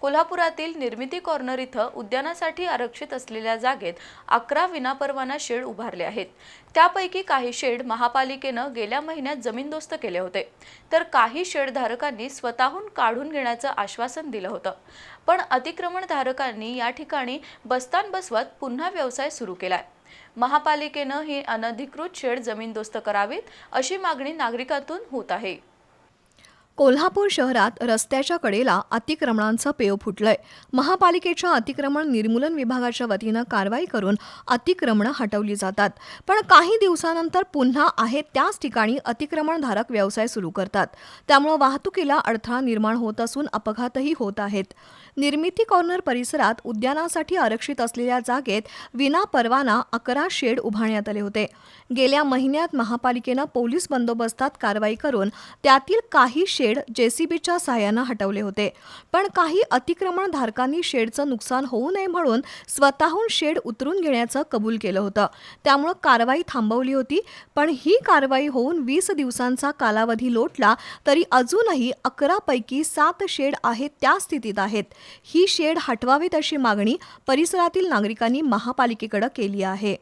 कोल्हापुरातील निर्मिती कॉर्नर इथं उद्यानासाठी आरक्षित असलेल्या जागेत अकरा विनापरवाना शेड उभारले आहेत. त्यापैकी काही शेड महापालिकेनं गेल्या महिन्यात जमीनदोस्त केले होते. तर काही शेडधारकांनी स्वतःहून काढून घेण्याचं आश्वासन दिलं होतं. पण अतिक्रमणधारकांनी या ठिकाणी बस्तान बसवत पुन्हा व्यवसाय सुरू केलाय. महापालिकेनं ही अनधिकृत शेड जमीनदोस्त करावीत अशी मागणी नागरिकांतून होत आहे. कोल्हापूर शहरात रस्त्याच्या कडेला अतिक्रमणांचं पेव फुटलंय. महापालिकेच्या अतिक्रमण निर्मूलन विभागाच्या वतीनं कारवाई करून अतिक्रमणं हटवली जातात. पण काही दिवसानंतर पुन्हा आहे त्याच ठिकाणी अतिक्रमणधारक व्यवसाय सुरू करतात. त्यामुळं वाहतुकीला अडथळा निर्माण होत असून अपघातही होत आहेत. निर्मिती कॉर्नर परिसरात उद्यानासाठी आरक्षित असलेल्या जागेत विनापरवाना अकरा शेड उभारण्यात आले होते. गेल्या महिन्यात महापालिकेनं पोलीस बंदोबस्तात कारवाई करून त्यातील काही शेड शेड जेसीबीच्या सहाय्यानं हटवले होते. पण काही अतिक्रमणधारकांनी शेडचं नुकसान होऊ नये म्हणून स्वतःहून शेड उतरून घेण्याचं कबूल केलं होतं. त्यामुळं कारवाई थांबवली होती. पण ही कारवाई होऊन वीस दिवसांचा कालावधी लोटला तरी अजूनही अकरापैकी सात शेड आहेत त्या स्थितीत आहेत. ही शेड हटवावीत अशी मागणी परिसरातील नागरिकांनी महापालिकेकडे केली आहे.